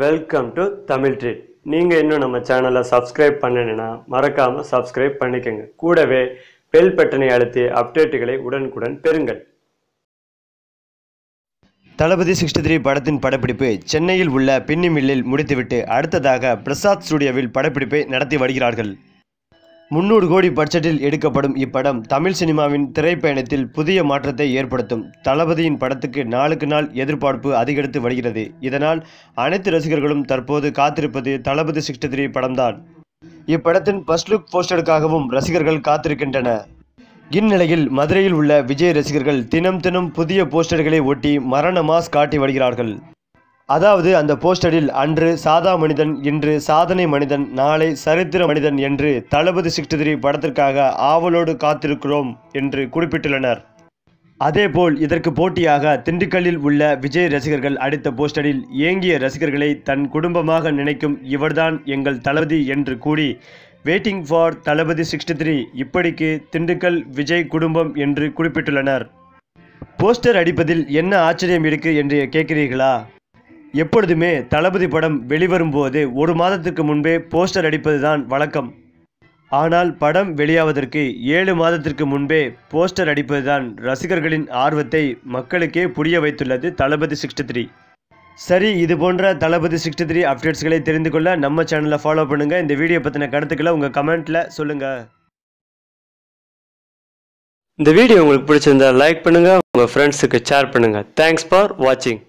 Welcome to Tamil treat நீங்கள் இன்னும் நம்ம சேனலை சப்ஸ்கிரைப் பண்ணணுன்னா மறக்காமல் சப்ஸ்கிரைப் பண்ணிக்கோங்க. கூடவே பெல் பட்டனை அழுத்தி அப்டேட்டுகளை உடனுக்குடன் பெறுங்கள். தளபதி சிக்ஸ்டி த்ரீ படத்தின் படப்பிடிப்பு சென்னையில் உள்ள பின்னி மில்லில் முடித்துவிட்டு அடுத்ததாக பிரசாத் ஸ்டுடியோவில் படப்பிடிப்பை நடத்தி வருகிறார்கள். முன்னூறு கோடி பட்ஜெட்டில் எடுக்கப்படும் இப்படம் தமிழ் சினிமாவின் திரைப்பயணத்தில் புதிய மாற்றத்தை ஏற்படுத்தும். தளபதியின் படத்துக்கு நாளுக்கு நாள் எதிர்பார்ப்பு அதிகரித்து வருகிறது. இதனால் அனைத்து ரசிகர்களும் தற்போது காத்திருப்பது தளபதி சிக்ஸ்டி த்ரீ படம்தான். இப்படத்தின் ஃபர்ஸ்ட் லுக் போஸ்டருக்காகவும் ரசிகர்கள் காத்திருக்கின்றனர் இந்நிலையில் மதுரையில் உள்ள விஜய் ரசிகர்கள் தினம் தினம் புதிய போஸ்டர்களை ஒட்டி மரண மாஸ் காட்டி வருகிறார்கள். அதாவது அந்த போஸ்டரில் அன்று சாதா மனிதன் இன்று சாதனை மனிதன் நாளை சரித்திர மனிதன் என்று தளபதி சிக்ஸ்டி த்ரீ படத்திற்காக ஆவலோடு காத்திருக்கிறோம் என்று குறிப்பிட்டுள்ளனர். அதேபோல் இதற்கு போட்டியாக திண்டுக்கல்லில் உள்ள விஜய் ரசிகர்கள் அடித்த போஸ்டரில் ஏங்கிய ரசிகர்களை தன் குடும்பமாக நினைக்கும் இவர்தான் எங்கள் தளபதி என்று கூறி waiting for Thalapathy sixty three இப்படிக்கு திண்டுக்கல் விஜய் குடும்பம் என்று குறிப்பிட்டுள்ளனர். போஸ்டர் அடிப்பதில் என்ன ஆச்சரியம் இருக்கு என்று கேட்கிறீர்களா? எப்பொழுதுமே தளபதி படம் வெளிவரும் போது ஒரு மாதத்துக்கு முன்பே போஸ்டர் அடிப்பதுதான் வழக்கம். ஆனால் படம் வெளியாவதற்கு ஏழு மாதத்திற்கு முன்பே போஸ்டர் அடிப்பதுதான் ரசிகர்களின் ஆர்வத்தை மக்களுக்கே புரிய வைத்துள்ளது தளபதி சிக்ஸ்டி த்ரீ. சரி இது போன்ற தளபதி சிக்ஸ்டி த்ரீ அப்டேட்ஸ்களை தெரிந்து கொள்ள நம்ம சேனலை ஃபாலோ பண்ணுங்கள் இந்த வீடியோ பற்றின கருத்துக்களை உங்கள் கமெண்ட்டில் சொல்லுங்கள் இந்த வீடியோ உங்களுக்கு பிடிச்சிருந்தா லைக் பண்ணுங்கள் உங்கள் ஃப்ரெண்ட்ஸுக்கு ஷேர் பண்ணுங்கள் தேங்க்ஸ் ஃபார் வாட்சிங்